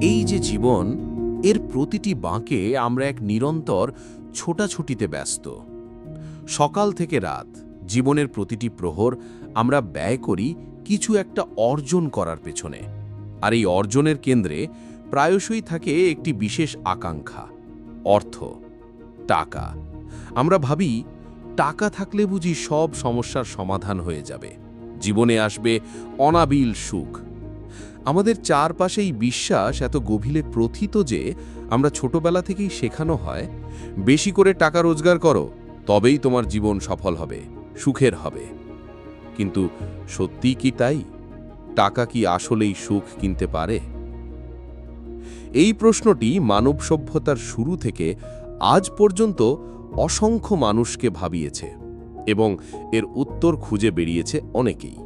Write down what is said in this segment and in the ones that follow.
এই যে জীবন, এর প্রতিটি বাঁকে আমরা এক নিরন্তর ছোটাছুটিতে ব্যস্ত। সকাল থেকে রাত, জীবনের প্রতিটি প্রহর আমরা ব্যয় করি কিছু একটা অর্জন করার পেছনে। আর এই অর্জনের কেন্দ্রে প্রায়শই থাকে একটি বিশেষ আকাঙ্ক্ষা, অর্থ, টাকা। আমরা ভাবি, টাকা থাকলে বুঝি সব সমস্যার সমাধান হয়ে যাবে। জীবনে আসবে অনাবিল সুখ। আমাদের চারপাশেই বিশ্বাস এত গভীরে প্রথিত যে আমরা ছোটবেলা থেকেই শেখানো হয়, বেশি করে টাকা রোজগার করো, তবেই তোমার জীবন সফল হবে, সুখের হবে। কিন্তু সত্যিই কি তাই? টাকা কি আসলেই সুখ কিনতে পারে? এই প্রশ্নটি মানব সভ্যতার শুরু থেকে আজ পর্যন্ত অসংখ্য মানুষকে ভাবিয়েছে এবং এর উত্তর খুঁজে বেরিয়েছে অনেকেই।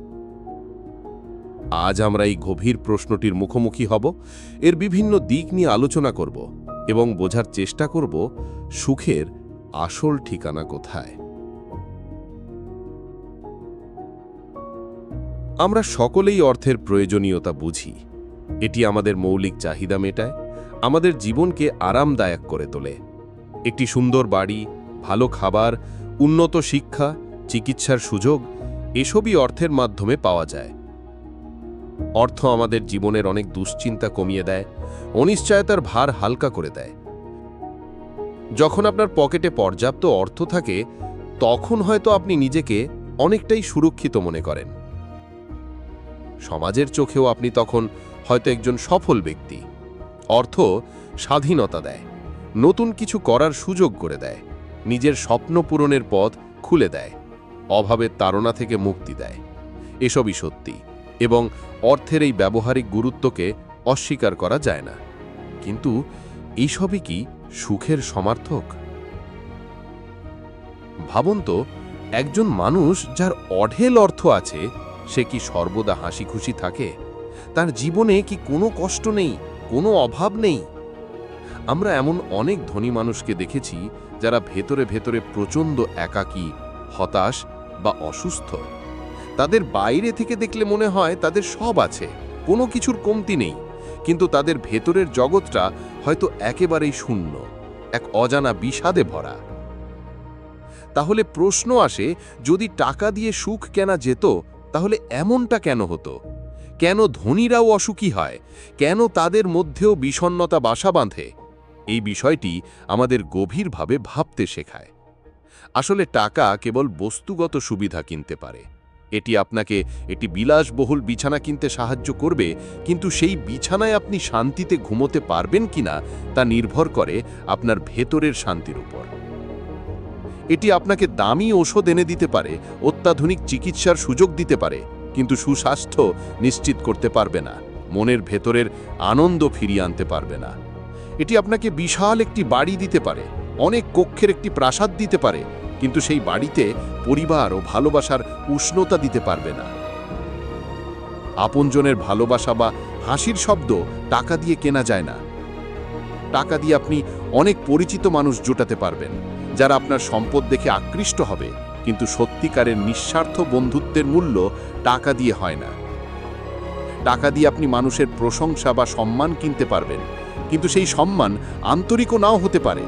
আজ আমরা এই গভীর প্রশ্নটির মুখোমুখি হব, এর বিভিন্ন দিক নিয়ে আলোচনা করব এবং বোঝার চেষ্টা করব সুখের আসল ঠিকানা কোথায়। আমরা সকলেই অর্থের প্রয়োজনীয়তা বুঝি, এটি আমাদের মৌলিক চাহিদা মেটায়, আমাদের জীবনকে আরামদায়ক করে তোলে। একটি সুন্দর বাড়ি, ভালো খাবার, উন্নত শিক্ষা, চিকিৎসার সুযোগ, এসবই অর্থের মাধ্যমে পাওয়া যায়। অর্থ আমাদের জীবনের অনেক দুশ্চিন্তা কমিয়ে দেয়, অনিশ্চয়তার ভার হালকা করে দেয়। যখন আপনার পকেটে পর্যাপ্ত অর্থ থাকে, তখন হয়তো আপনি নিজেকে অনেকটাই সুরক্ষিত মনে করেন। সমাজের চোখেও আপনি তখন হয়তো একজন সফল ব্যক্তি। অর্থ স্বাধীনতা দেয়, নতুন কিছু করার সুযোগ করে দেয়, নিজের স্বপ্ন পূরণের পথ খুলে দেয়, অভাবের তাড়না থেকে মুক্তি দেয়। এসবই সত্যি। এবং অর্থের এই ব্যবহারিক গুরুত্বকে অস্বীকার করা যায় না। কিন্তু এইসবই কি সুখের সমার্থক? ভাবুন তো, একজন মানুষ যার অঢেল অর্থ আছে, সে কি সর্বদা হাসি খুশি থাকে? তার জীবনে কি কোনো কষ্ট নেই, কোনো অভাব নেই? আমরা এমন অনেক ধনী মানুষকে দেখেছি, যারা ভেতরে ভেতরে প্রচণ্ড একাকী, হতাশ বা অসুস্থ। তাদের বাইরে থেকে দেখলে মনে হয় তাদের সব আছে, কোনো কিছুর কমতি নেই। কিন্তু তাদের ভেতরের জগৎটা হয়তো একেবারেই শূন্য, এক অজানা বিষাদে ভরা। তাহলে প্রশ্ন আসে, যদি টাকা দিয়ে সুখ কেনা যেত, তাহলে এমনটা কেন হতো? কেন ধনীরাও অসুখী হয়? কেন তাদের মধ্যেও বিষণ্নতা বাসা বাঁধে? এই বিষয়টি আমাদের গভীরভাবে ভাবতে শেখায়। আসলে টাকা কেবল বস্তুগত সুবিধা কিনতে পারে। এটি আপনাকে একটি বিলাসবহুল বিছানা কিনতে সাহায্য করবে, কিন্তু সেই বিছানায় আপনি শান্তিতে ঘুমোতে পারবেন কিনা তা নির্ভর করে আপনার ভেতরের শান্তির উপর। এটি আপনাকে দামি ওষুধ এনে দিতে পারে, অত্যাধুনিক চিকিৎসার সুযোগ দিতে পারে, কিন্তু সুস্বাস্থ্য নিশ্চিত করতে পারবে না, মনের ভেতরের আনন্দ ফিরিয়ে আনতে পারবে না। এটি আপনাকে বিশাল একটি বাড়ি দিতে পারে, অনেক কক্ষের একটি প্রাসাদ দিতে পারে, কিন্তু সেই বাড়িতে পরিবার ও ভালোবাসার উষ্ণতা দিতে পারবে না। আপনজনের ভালোবাসা বা হাসির শব্দ টাকা দিয়ে কেনা যায় না। টাকা দিয়ে আপনি অনেক পরিচিত মানুষ জোটাতে পারবেন, যারা আপনার সম্পদ দেখে আকৃষ্ট হবে, কিন্তু সত্যিকারের নিঃস্বার্থ বন্ধুত্বের মূল্য টাকা দিয়ে হয় না। টাকা দিয়ে আপনি মানুষের প্রশংসা বা সম্মান কিনতে পারবেন, কিন্তু সেই সম্মান আন্তরিকও নাও হতে পারে।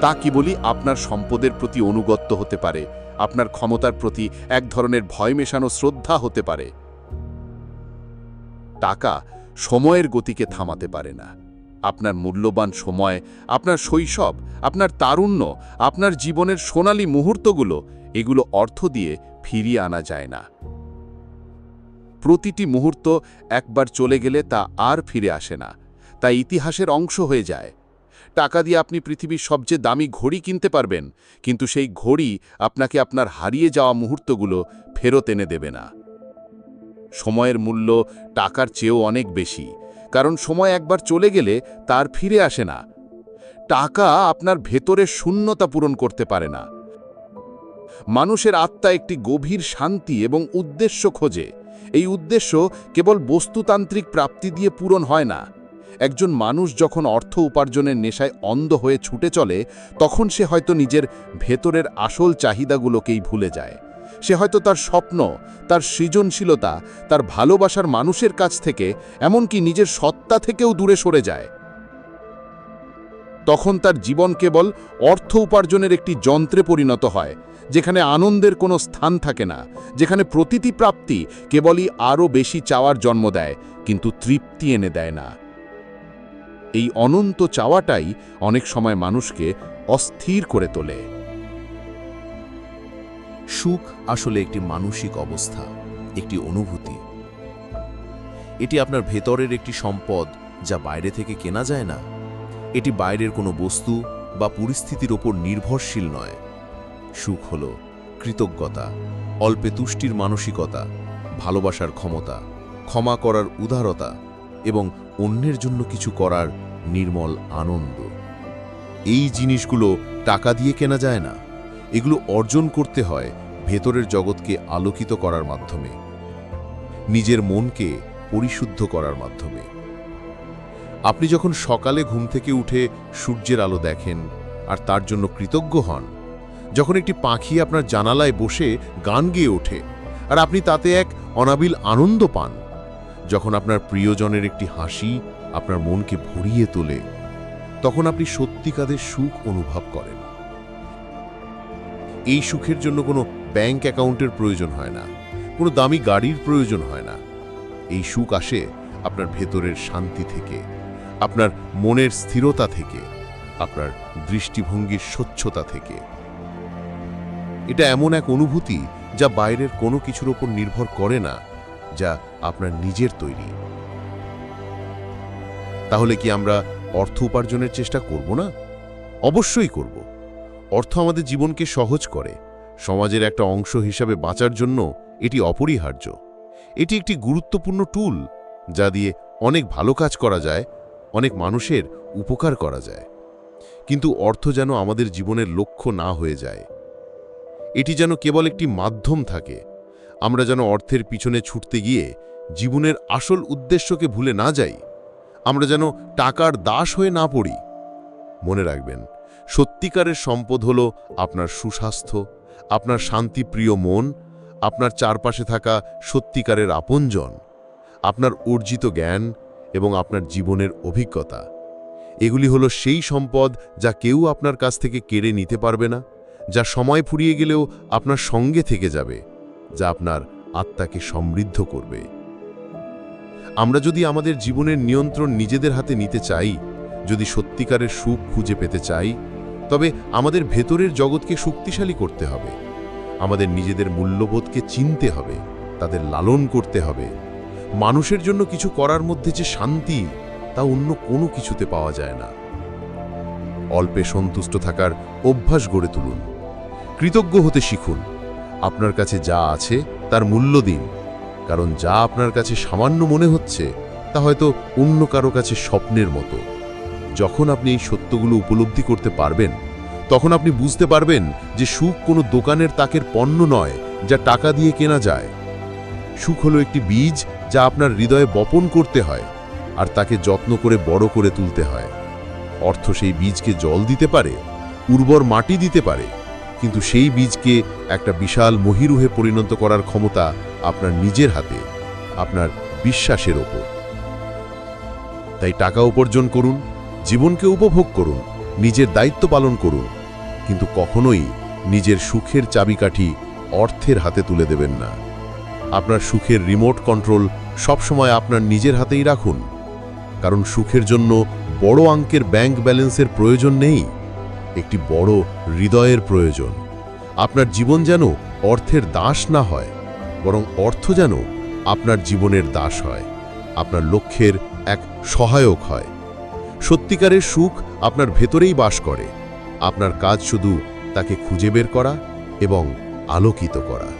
তা কি বলি আপনার সম্পদের প্রতি অনুগত্য হতে পারে আপনার ক্ষমতার প্রতি এক ধরনের ভয় মেশানো শ্রদ্ধা হতে পারে। টাকা সময়ের গতিকে থামাতে পারে না। আপনার মূল্যবান সময়, আপনার শৈশব, আপনার তারুণ্য, আপনার জীবনের সোনালি মুহূর্তগুলো, এগুলো অর্থ দিয়ে ফিরিয়ে আনা যায় না। প্রতিটি মুহূর্ত একবার চলে গেলে তা আর ফিরে আসে না। তা ইতিহাসের অংশ হয়ে যায়। টাকা দিয়ে আপনি পৃথিবীর সবচেয়ে দামি ঘড়ি কিনতে পারবেন, কিন্তু সেই ঘড়ি আপনাকে আপনার হারিয়ে যাওয়া মুহূর্তগুলো ফেরত এনে দেবে না। সময়ের মূল্য টাকার চেয়েও অনেক বেশি, কারণ সময় একবার চলে গেলে তার ফিরে আসে না। টাকা আপনার ভেতরের শূন্যতা পূরণ করতে পারে না। মানুষের আত্মা একটি গভীর শান্তি এবং উদ্দেশ্য খোঁজে। এই উদ্দেশ্য কেবল বস্তুতান্ত্রিক প্রাপ্তি দিয়ে পূরণ হয় না। একজন মানুষ যখন অর্থ উপার্জনের নেশায় অন্ধ হয়ে ছুটে চলে, তখন সে হয়তো নিজের ভেতরের আসল চাহিদাগুলোকেই ভুলে যায়। সে হয়তো তার স্বপ্ন, তার সৃজনশীলতা, তার ভালোবাসার মানুষের কাছ থেকে, এমনকি নিজের সত্তা থেকেও দূরে সরে যায়। তখন তার জীবন কেবল অর্থ উপার্জনের একটি যন্ত্রে পরিণত হয়, যেখানে আনন্দের কোনো স্থান থাকে না, যেখানে প্রতিটি প্রাপ্তি কেবলই আরও বেশি চাওয়ার জন্ম দেয়, কিন্তু তৃপ্তি এনে দেয় না। এই অনন্ত চাওয়াটাই অনেক সময় মানুষকে অস্থির করে তোলে। সুখ আসলে একটি মানসিক অবস্থা, একটি অনুভূতি। এটি আপনার ভেতরের একটি সম্পদ যা বাইরে থেকে কেনা যায় না। এটি বাইরের কোনো বস্তু বা পরিস্থিতির ওপর নির্ভরশীল নয়। সুখ হল কৃতজ্ঞতা, অল্পে তুষ্টির মানসিকতা, ভালোবাসার ক্ষমতা, ক্ষমা করার উদারতা এবং অন্যের জন্য কিছু করার নির্মল আনন্দ। এই জিনিসগুলো টাকা দিয়ে কেনা যায় না। এগুলো অর্জন করতে হয় ভেতরের জগৎকে আলোকিত করার মাধ্যমে। নিজের মনকে পরিশুদ্ধ করার মাধ্যমে। আপনি যখন সকালে ঘুম থেকে উঠে সূর্যের আলো দেখেন আর তার জন্য কৃতজ্ঞ হন, যখন একটি পাখি আপনার জানালায় বসে গান গেয়ে ওঠে আর আপনি তাতে এক অনাবিল আনন্দ পান যখন আপনার প্রিয়জনের একটি হাসি আপনার মনকে ভরিয়ে তোলে, তখন আপনি সত্যিকারের সুখ অনুভব করেন। এই সুখের জন্য কোনো ব্যাংক অ্যাকাউন্টের প্রয়োজন হয় না, কোনো দামি গাড়ির প্রয়োজন হয় না। এই সুখ আসে আপনার ভেতরের শান্তি থেকে, আপনার মনের স্থিরতা থেকে, আপনার দৃষ্টিভঙ্গির স্বচ্ছতা থেকে। এটা এমন এক অনুভূতি যা বাইরের কোনো কিছুর ওপর নির্ভর করে না যা আপনার নিজের তৈরি। তাহলে কি আমরা অর্থ উপার্জনের চেষ্টা করব না? অবশ্যই করব। অর্থ আমাদের জীবনকে সহজ করে। সমাজের একটা অংশ হিসাবে বাঁচার জন্য এটি অপরিহার্য। এটি একটি গুরুত্বপূর্ণ টুল যা দিয়ে অনেক ভালো কাজ করা যায়, অনেক মানুষের উপকার করা যায়। কিন্তু অর্থ যেন আমাদের জীবনের লক্ষ্য না হয়ে যায়। এটি যেন কেবল একটি মাধ্যম থাকে আমরা যেন অর্থের পিছনে ছুটতে গিয়ে জীবনের আসল উদ্দেশ্যকে ভুলে না যাই, আমরা যেন টাকার দাস হয়ে না পড়ি। মনে রাখবেন, সত্যিকারের সম্পদ হল আপনার সুস্বাস্থ্য, আপনার শান্তিপ্রিয় মন, আপনার চারপাশে থাকা সত্যিকারের আপনজন, আপনার অর্জিত জ্ঞান এবং আপনার জীবনের অভিজ্ঞতা। এগুলি হলো সেই সম্পদ যা কেউ আপনার কাছ থেকে কেড়ে নিতে পারবে না, যা সময় ফুরিয়ে গেলেও আপনার সঙ্গে থেকে যাবে। যা আপনার আত্মাকে সমৃদ্ধ করবে। আমরা যদি আমাদের জীবনের নিয়ন্ত্রণ নিজেদের হাতে নিতে চাই, যদি সত্যিকারের সুখ খুঁজে পেতে চাই, তবে আমাদের ভেতরের জগৎকে শক্তিশালী করতে হবে। আমাদের নিজেদের মূল্যবোধকে চিনতে হবে, তাদের লালন করতে হবে। মানুষের জন্য কিছু করার মধ্যে যে শান্তি, তা অন্য কোনো কিছুতে পাওয়া যায় না। অল্পে সন্তুষ্ট থাকার অভ্যাস গড়ে তুলুন। কৃতজ্ঞ হতে শিখুন। আপনার কাছে যা আছে তার মূল্য দিন। কারণ যা আপনার কাছে সামান্য মনে হচ্ছে, তা হয়তো অন্য কারও কাছে স্বপ্নের মতো। যখন আপনি এই সত্যগুলো উপলব্ধি করতে পারবেন, তখন আপনি বুঝতে পারবেন যে সুখ কোনো দোকানের তাকের পণ্য নয়, যা টাকা দিয়ে কেনা যায়। সুখ হলো একটি বীজ যা আপনার হৃদয়ে বপন করতে হয়, আর তাকে যত্ন করে বড় করে তুলতে হয়। অর্থ সেই বীজকে জল দিতে পারে, উর্বর মাটি দিতে পারে কিন্তু সেই বীজকে একটা বিশাল মহিরুহে পরিণত করার ক্ষমতা আপনার নিজের হাতে, আপনার বিশ্বাসের ওপর। তাই টাকা উপার্জন করুন, জীবনকে উপভোগ করুন, নিজের দায়িত্ব পালন করুন, কিন্তু কখনোই নিজের সুখের চাবিকাঠি অর্থের হাতে তুলে দেবেন না। আপনার সুখের রিমোট কন্ট্রোল সবসময় আপনার নিজের হাতেই রাখুন, কারণ সুখের জন্য বড় অঙ্কের ব্যাংক ব্যালেন্সের প্রয়োজন নেই। একটি বড় হৃদয়ের প্রয়োজন। আপনার জীবন যেন অর্থের দাস না হয়, বরং অর্থ যেন আপনার জীবনের দাস হয়, আপনার লক্ষ্যের এক সহায়ক হয়। সত্যিকারের সুখ আপনার ভেতরেই বাস করে, আপনার কাজ শুধু তাকে খুঁজে বের করা এবং আলোকিত করা।